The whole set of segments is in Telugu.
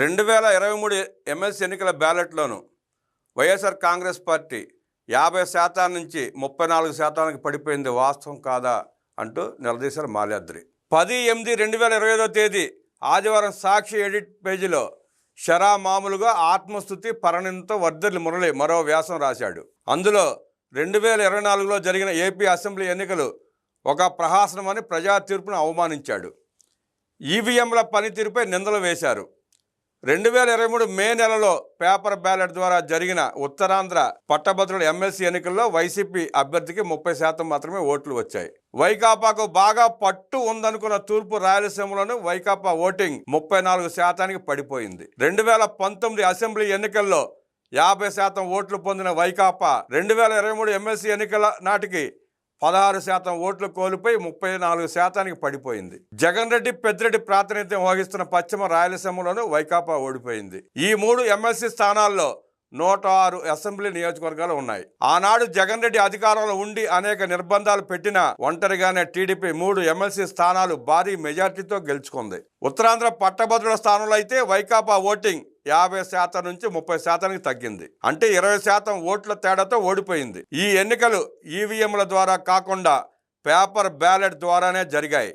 రెండు వేల ఇరవై మూడు ఎమ్మెల్సీ ఎన్నికల బ్యాలెట్లోను వైఎస్ఆర్ కాంగ్రెస్ పార్టీ యాభై శాతం నుంచి ముప్పై నాలుగు శాతానికి పడిపోయింది వాస్తవం కాదా అంటూ నిలదీశారు మాల్యాద్రి. పది ఎనిమిది రెండు వేల ఇరవై ఐదో తేదీ ఆదివారం సాక్షి ఎడిట్ పేజీలో షరా మామూలుగా ఆత్మస్థుతి పరణంతో వర్ధర్లి మురళి మరో వ్యాసం రాశాడు. అందులో రెండు వేల ఇరవై నాలుగులో జరిగిన ఏపీ అసెంబ్లీ ఎన్నికలు ఒక ప్రహాసనమని ప్రజా తీర్పును అవమానించాడు. ఈవీఎంల పనితీరుపై నిందలు వేశారు. రెండు వేల ఇరవై మూడు మే నెలలో పేపర్ బ్యాలెట్ ద్వారా జరిగిన ఉత్తరాంధ్ర పట్టభద్రుల ఎమ్మెల్సీ ఎన్నికల్లో వైసీపీ అభ్యర్థికి ముప్పై శాతం మాత్రమే ఓట్లు వచ్చాయి. వైకాపాకు బాగా పట్టు ఉందనుకున్న తూర్పు రాయలసీమలోను వైకాపా ఓటింగ్ ముప్పై నాలుగు శాతానికి పడిపోయింది. రెండు వేల పంతొమ్మిది అసెంబ్లీ ఎన్నికల్లో యాభై శాతం ఓట్లు పొందిన వైకాపా రెండు వేల ఇరవై మూడు ఎమ్మెల్సీ ఎన్నికల నాటికి పదహారు శాతం ఓట్లు కోల్పోయి ముప్పై నాలుగు శాతానికి పడిపోయింది. జగన్ రెడ్డి పెద్దిరెడ్డి ప్రాతినిధ్యం వహిస్తున్న పశ్చిమ రాయలసీమలోనూ వైకాపా ఓడిపోయింది. ఈ మూడు ఎమ్మెల్సీ స్థానాల్లో నూట ఆరు అసెంబ్లీ నియోజకవర్గాలు ఉన్నాయి. ఆనాడు జగన్ రెడ్డి అధికారంలో ఉండి అనేక నిర్బంధాలు పెట్టిన ఒంటరిగానే టీడీపీ మూడు ఎమ్మెల్సీ స్థానాలు భారీ మెజార్టీతో గెలుచుకుంది. ఉత్తరాంధ్ర పట్టభద్రుల స్థానంలో అయితే వైకాపా ఓటింగ్ యాభై శాతం నుంచి ముప్పై శాతానికి తగ్గింది. అంటే ఇరవై శాతం ఓట్ల తేడాతో ఓడిపోయింది. ఈ ఎన్నికలు ఈవీఎంల ద్వారా కాకుండా పేపర్ బ్యాలెట్ ద్వారానే జరిగాయి.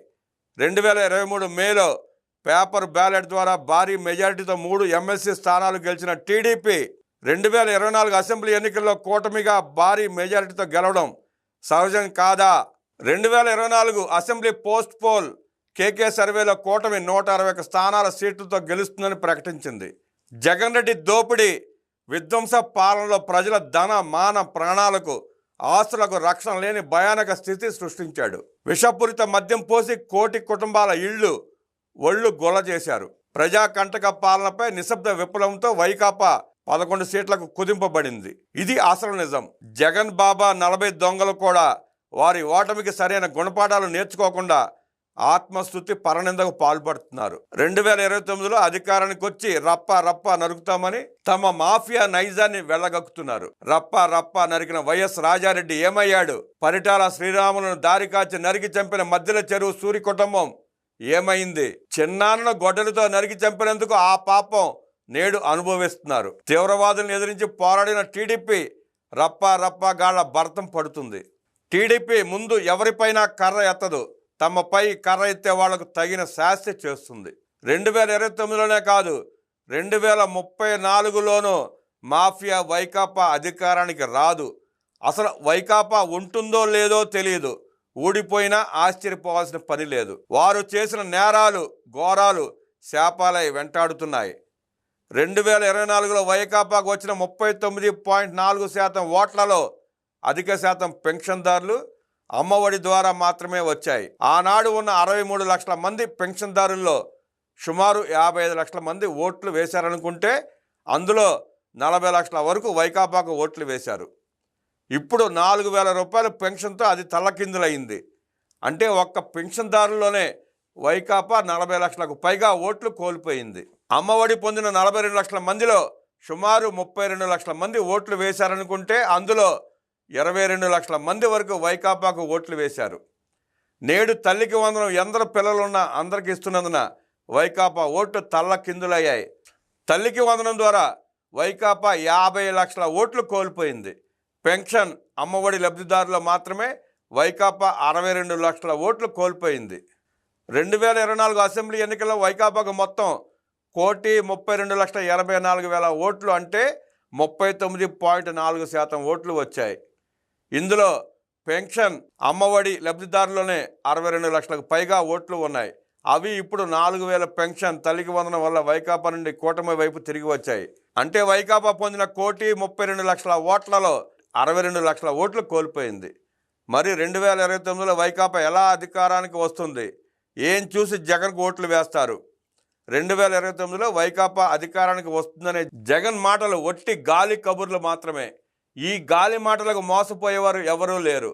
రెండు వేల ఇరవై మూడు మేలో పేపర్ బ్యాలెట్ ద్వారా భారీ మెజారిటీతో మూడు ఎమ్మెల్సీ స్థానాలు గెలిచిన టీడీపీ రెండు వేల ఇరవై నాలుగు అసెంబ్లీ ఎన్నికల్లో కూటమిగా భారీ మెజారిటీతో గెలవడం సహజం కాదా? రెండు వేల ఇరవై నాలుగు అసెంబ్లీ పోస్ట్ పోల్ కేకే సర్వేలో కూటమి నూట అరవై స్థానాల సీట్లతో గెలుస్తుందని ప్రకటించింది. జగన్ రెడ్డి దోపిడీ విధ్వంస పాలనలో ప్రజల ధన మాన ప్రాణాలకు ఆస్తులకు రక్షణ లేని భయానక స్థితి సృష్టించాడు. విషపూరిత మద్యం పోసి కోటి కుటుంబాల ఇళ్ళు ఒళ్ళు గొల చేశారు. ప్రజాకంటక పాలనపై నిశ్శబ్ద విప్లవంతో వైకాపా పదకొండు సీట్లకు కుదింపబడింది. ఇది అసలు నిజం. జగన్ బాబా నలభై దొంగలు కూడా వారి ఓటమికి సరైన గుణపాఠాలు నేర్చుకోకుండా ఆత్మస్థుతి పరనిందకు పాల్పడుతున్నారు. రెండు వేల ఇరవై తొమ్మిదిలో అధికారానికి వచ్చి రప్ప రప్ప నరుకుతామని తమ మాఫియా నైజాన్ని వెళ్ళగక్కుతున్నారు రప్ప రప్ప నరికిన వైఎస్ రాజారెడ్డి ఏమయ్యాడు? పరిటాల శ్రీరాములను దారి కాచి నరికి చంపిన మధ్యల చెరువు సూరి కుటుంబం ఏమైంది? చిన్నాన్నను గొడ్డలతో నరికి చంపినందుకు ఆ పాపం నేడు అనుభవిస్తున్నారు. తీవ్రవాదులను ఎదిరించి పోరాడిన టీడీపీ రప్ప రప్ప గాళ్ళ భర్తం పడుతుంది. టీడీపీ ముందు ఎవరిపైనా కర్ర ఎత్తదు. తమపై కర్ర ఎత్తే వాళ్ళకు తగిన శాస్తి చేస్తుంది. రెండు వేల ఇరవై తొమ్మిదిలోనే కాదు రెండు వేల ముప్పై నాలుగులోనూ మాఫియా వైకాపా అధికారానికి రాదు. అసలు వైకాపా ఉంటుందో లేదో తెలియదు ఊడిపోయినా ఆశ్చర్యపోవాల్సిన పని లేదు. వారు చేసిన నేరాలు ఘోరాలు శాపాలై వెంటాడుతున్నాయి. రెండు వేల ఇరవై నాలుగులో వైకాపాకు వచ్చిన ముప్పై తొమ్మిది పాయింట్ నాలుగు శాతం ఓట్లలో అధిక శాతం పెన్షన్దారులు అమ్మఒడి ద్వారా మాత్రమే వచ్చాయి. ఆనాడు ఉన్న అరవై మూడు లక్షల మంది పెన్షన్దారుల్లో సుమారు యాభై ఐదు లక్షల మంది ఓట్లు వేశారనుకుంటే అందులో నలభై లక్షల వరకు వైకాపాకు ఓట్లు వేశారు. ఇప్పుడు నాలుగు వేల రూపాయల పెన్షన్తో అది తల్లకిందులైంది అంటే ఒక్క పెన్షన్దారుల్లోనే వైకాపా నలభై లక్షలకు పైగా ఓట్లు కోల్పోయింది. అమ్మఒడి పొందిన నలభై రెండు లక్షల మందిలో సుమారు ముప్పై రెండు లక్షల మంది ఓట్లు వేశారనుకుంటే అందులో ఇరవై రెండు లక్షల మంది వరకు వైకాపాకు ఓట్లు వేశారు. నేడు తల్లికి వందనం ఎందరు పిల్లలున్నా అందరికి ఇస్తున్నందున వైకాపా ఓట్లు తల్ల కిందులయ్యాయి. తల్లికి వందనం ద్వారా వైకాపా యాభై లక్షల ఓట్లు కోల్పోయింది. పెన్షన్ అమ్మఒడి లబ్ధిదారులు మాత్రమే వైకాపా అరవై రెండు లక్షల ఓట్లు కోల్పోయింది. రెండు వేల ఇరవై నాలుగు అసెంబ్లీ ఎన్నికల్లో వైకాపాకు మొత్తం కోటి ముప్పై రెండు లక్షల ఎనభై నాలుగు వేల ఓట్లు అంటే ముప్పై తొమ్మిది పాయింట్ నాలుగు శాతం ఓట్లు వచ్చాయి. ఇందులో పెన్షన్ అమ్మఒడి లబ్ధిదారులోనే అరవై రెండు లక్షలకు పైగా ఓట్లు ఉన్నాయి. అవి ఇప్పుడు నాలుగు వేల పెన్షన్ తల్లికి వందనం వల్ల వైకాపా నుండి కూటమి వైపు తిరిగి వచ్చాయి. అంటే వైకాపా పొందిన కోటి ముప్పై రెండు లక్షల ఓట్లలో అరవై రెండు లక్షల ఓట్లు కోల్పోయింది. మరి రెండు వేల ఇరవై తొమ్మిదిలో వైకాపా ఎలా అధికారానికి వస్తుంది? ఏం చూసి జగన్కు ఓట్లు వేస్తారు? రెండు వేల ఇరవై తొమ్మిదిలో వైకాపా అధికారానికి వస్తుందనే జగన్ మాటలు ఒట్టి గాలి కబుర్లు మాత్రమే. ఈ గాలి మాటలకు మోసపోయేవారు ఎవరూ లేరు.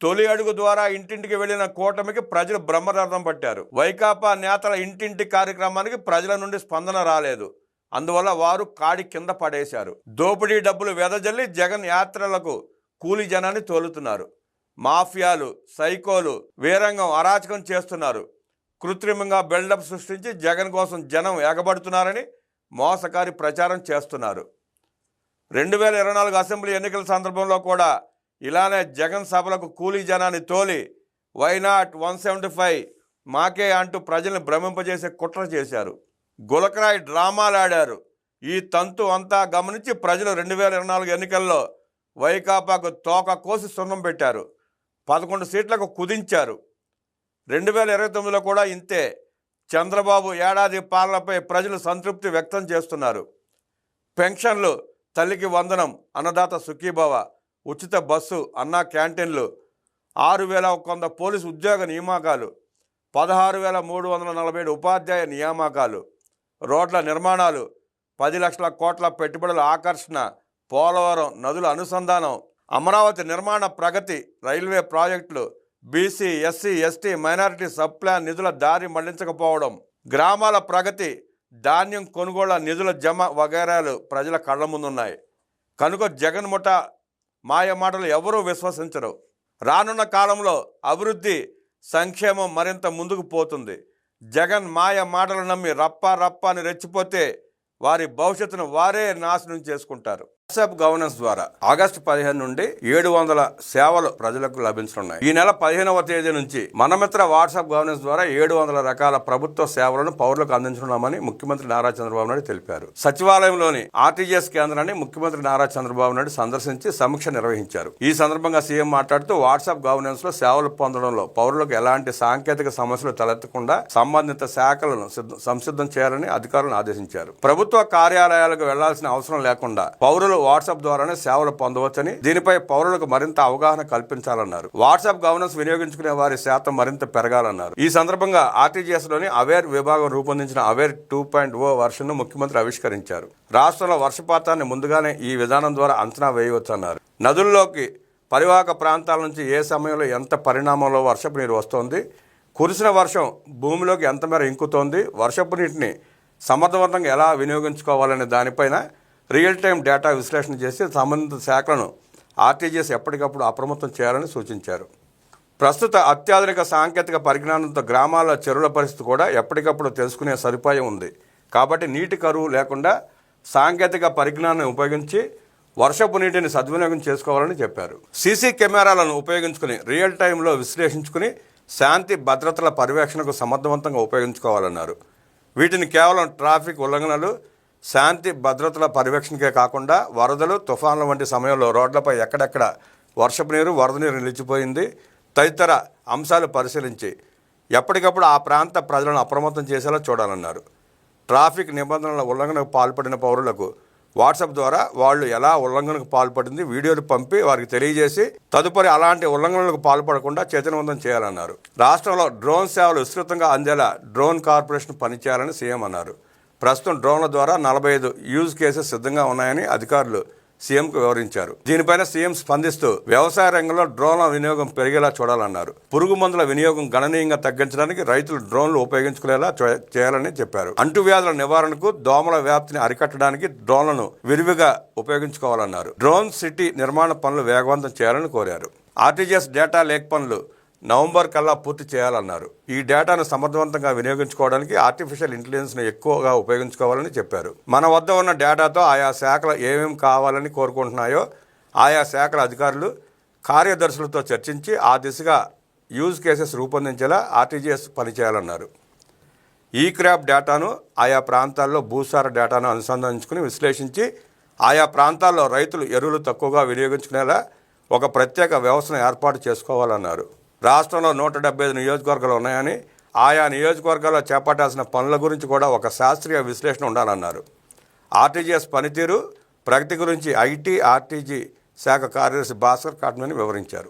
తొలి అడుగు ద్వారా ఇంటింటికి వెళ్ళిన కూటమికి ప్రజలు బ్రహ్మరథం పట్టారు. వైకాపా నేతల ఇంటింటి కార్యక్రమానికి ప్రజల నుండి స్పందన రాలేదు. అందువల్ల వారు కాడి కింద పడేశారు. దోపిడీ డబ్బులు వెదజల్లి జగన్ యాత్రలకు కూలి జనాన్ని తోలుతున్నారు. మాఫియాలు సైకోలు వీరంగం అరాచకం చేస్తున్నారు. కృత్రిమంగా బిల్డప్ సృష్టించి జగన్ కోసం జనం ఎగబడుతున్నారని మోసకారి ప్రచారం చేస్తున్నారు. రెండు వేల ఇరవై నాలుగు అసెంబ్లీ ఎన్నికల సందర్భంలో కూడా ఇలానే జగన్ సభలకు కూలీ జనాన్ని తోలి వైనాట్ వన్ సెవెంటీ ఫైవ్ మాకే అంటూ ప్రజల్ని భ్రమింపజేసే కుట్ర చేశారు. గులకరాయి డ్రామాలు ఆడారు. ఈ తంతు అంతా గమనించి ప్రజలు రెండు వేల ఇరవై నాలుగు ఎన్నికల్లో వైకాపాకు తోక కోసి సున్నం పెట్టారు. పదకొండు సీట్లకు కుదించారు. రెండు వేల ఇరవై తొమ్మిదిలో కూడా ఇంతే. చంద్రబాబు ఏడాది పాలనపై ప్రజలు సంతృప్తి వ్యక్తం చేస్తున్నారు. పెన్షన్లు తల్లికి వందనం అన్నదాత సుఖీభవ ఉచిత బస్సు అన్నా క్యాంటీన్లు ఆరు వేల ఒక వంద పోలీసు ఉద్యోగ నియామకాలు పదహారు వేల మూడు వందల నలభై ఏడు ఉపాధ్యాయ నియామకాలు రోడ్ల నిర్మాణాలు పది లక్షల కోట్ల పెట్టుబడుల ఆకర్షణ పోలవరం నదుల అనుసంధానం అమరావతి నిర్మాణ ప్రగతి రైల్వే ప్రాజెక్టులు BC SC ST minority sub plan నిధుల దారి మళ్ళించకపోవడం గ్రామాల ప్రగతి ధాన్యం కొనుగోళ్ళ నిధుల జమ వగైరాలు ప్రజల కళ్ళ ముందున్నాయి. కనుక జగన్ ముఠ మాయ మాటలు ఎవరూ విశ్వసించరు. రానున్న కాలంలో అభివృద్ధి సంక్షేమం మరింత ముందుకు పోతుంది. జగన్ మాయ మాటలు నమ్మి రప్ప రప్ప అని రెచ్చిపోతే వారి భవిష్యత్తును వారే నాశనం చేసుకుంటారు. వాట్సాప్ గవర్నెన్స్ ద్వారా ఆగస్టు పదిహేను నుండి ఏడు వందల సేవలు ప్రజలకు లభించనున్నాయి. ఈ నెల పదిహేనవ తేదీ నుంచి మనమిత్ర వాట్సాప్ గవర్నెన్స్ ద్వారా ఏడు వందల రకాల ప్రభుత్వ సేవలను పౌరులకు అందించనున్నామని ముఖ్యమంత్రి నారా చంద్రబాబు నాయుడు తెలిపారు. సచివాలయంలోని ఆర్టీజీఎస్ కేంద్రాన్ని ముఖ్యమంత్రి నారా చంద్రబాబు నాయుడు సందర్శించి సమీక్ష నిర్వహించారు. ఈ సందర్భంగా సీఎం మాట్లాడుతూ వాట్సాప్ గవర్నెన్స్లో సేవలు పొందడంలో పౌరులకు ఎలాంటి సాంకేతిక సమస్యలు తలెత్తకుండా సంబంధిత శాఖలను సంసిద్ధం చేయాలని అధికారులను ఆదేశించారు. ప్రభుత్వ కార్యాలయాలకు వెళ్ళాల్సిన అవసరం లేకుండా పౌరులు వాట్సాప్ ద్వారానే సేవలు పొందవచ్చని దీనిపై పౌరులకు మరింత అవగాహన కల్పించాలన్నారు. వాట్సాప్ గవర్నెన్స్ వినియోగించుకునే వారి శాతం మరింత పెరగాలన్నారు. ఈ సందర్భంగా ఆర్టీజీఎస్లోని అవేర్ విభాగం రూపొందించిన అవేర్ టూ పాయింట్ ఓ వర్షన్ను ముఖ్యమంత్రి ఆవిష్కరించారు. రాష్ట్రంలో వర్షపాతాన్ని ముందుగానే ఈ విధానం ద్వారా అంచనా వేయవచ్చన్నారు. నదుల్లోకి పరివాహక ప్రాంతాల నుంచి ఏ సమయంలో ఎంత పరిణామంలో వర్షపు నీరు వస్తోంది కురిసిన వర్షం భూమిలోకి ఎంత మేర ఇంకుతోంది వర్షపు నీటిని సమర్థవంతంగా ఎలా వినియోగించుకోవాలనే దానిపైన రియల్ టైం డేటా విశ్లేషణ చేసి సంబంధిత శాఖలను ఆర్టీజీఎస్ ఎప్పటికప్పుడు అప్రమత్తం చేయాలని సూచించారు. ప్రస్తుత అత్యాధునిక సాంకేతిక పరిజ్ఞానంతో గ్రామాల చెరువుల పరిస్థితి కూడా ఎప్పటికప్పుడు తెలుసుకునే సదుపాయం ఉంది. కాబట్టి నీటి కరువు లేకుండా సాంకేతిక పరిజ్ఞానాన్ని ఉపయోగించి వర్షపు నీటిని సద్వినియోగం చేసుకోవాలని చెప్పారు. సీసీ కెమెరాలను ఉపయోగించుకుని రియల్ టైంలో విశ్లేషించుకుని శాంతి భద్రతల పర్యవేక్షణకు సమర్థవంతంగా ఉపయోగించుకోవాలన్నారు. వీటిని కేవలం ట్రాఫిక్ ఉల్లంఘనలు శాంతి భద్రతల పర్యవేక్షణకే కాకుండా వరదలు తుఫాన్ల వంటి సమయంలో రోడ్లపై ఎక్కడెక్కడ వర్షపు నీరు వరద నీరు నిలిచిపోయింది తదితర అంశాలు పరిశీలించి ఎప్పటికప్పుడు ఆ ప్రాంత ప్రజలను అప్రమత్తం చేసేలా చూడాలన్నారు. ట్రాఫిక్ నిబంధనల ఉల్లంఘనకు పాల్పడిన పౌరులకు వాట్సాప్ ద్వారా వాళ్ళు ఎలా ఉల్లంఘనకు పాల్పడింది వీడియోలు పంపి వారికి తెలియజేసి తదుపరి అలాంటి ఉల్లంఘనలకు పాల్పడకుండా చైతన్యవంతం చేయాలన్నారు. రాష్ట్రంలో డ్రోన్ సేవలు విస్తృతంగా అందేలా డ్రోన్ కార్పొరేషన్ పనిచేయాలని సీఎం అన్నారు. ప్రస్తుతం డ్రోన్ల ద్వారా నలభై ఐదు యూజ్ కేసెస్ సిద్ధంగా ఉన్నాయని అధికారులు సీఎంకు వివరించారు. దీనిపైన సీఎం స్పందిస్తూ వ్యవసాయ రంగంలో డ్రోన్ల వినియోగం పెరిగేలా చూడాలన్నారు. పురుగు మందుల వినియోగం గణనీయంగా తగ్గించడానికి రైతులు డ్రోన్లు ఉపయోగించుకునేలా చేయాలని చెప్పారు. అంటువ్యాధుల నివారణకు దోమల వ్యాప్తిని అరికట్టడానికి డ్రోన్లను విరివిగా ఉపయోగించుకోవాలన్నారు. డ్రోన్ సిటీ నిర్మాణ పనులు వేగవంతం చేయాలని కోరారు. ఆర్టీజీఎస్ డేటా లేక్ పనులు నవంబర్ కల్లా పూర్తి చేయాలన్నారు. ఈ డేటాను సమర్థవంతంగా వినియోగించుకోవడానికి ఆర్టిఫిషియల్ ఇంటెలిజెన్స్ను ఎక్కువగా ఉపయోగించుకోవాలని చెప్పారు. మన వద్ద ఉన్న డేటాతో ఆయా శాఖలు ఏమేమి కావాలని కోరుకుంటున్నాయో ఆయా శాఖల అధికారులు కార్యదర్శులతో చర్చించి ఆ దిశగా యూజ్ కేసెస్ రూపొందించేలా ఆర్టీజీఎస్ పనిచేయాలన్నారు. ఈ క్రాప్ డేటాను ఆయా ప్రాంతాల్లో భూసార డేటాను అనుసంధానించుకుని విశ్లేషించి ఆయా ప్రాంతాల్లో రైతులు ఎరువులు తక్కువగా వినియోగించుకునేలా ఒక ప్రత్యేక వ్యవస్థను ఏర్పాటు చేసుకోవాలన్నారు. రాష్ట్రంలో నూట డెబ్బై ఐదు నియోజకవర్గాలు ఉన్నాయని ఆయా నియోజకవర్గాల్లో చేపట్టాల్సిన పనుల గురించి కూడా ఒక శాస్త్రీయ విశ్లేషణ ఉండాలన్నారు. ఆర్టీజీఎస్ పనితీరు ప్రగతి గురించి ఐటీ ఆర్టీజీ శాఖ కార్యదర్శి భాస్కర్ కాటమని వివరించారు.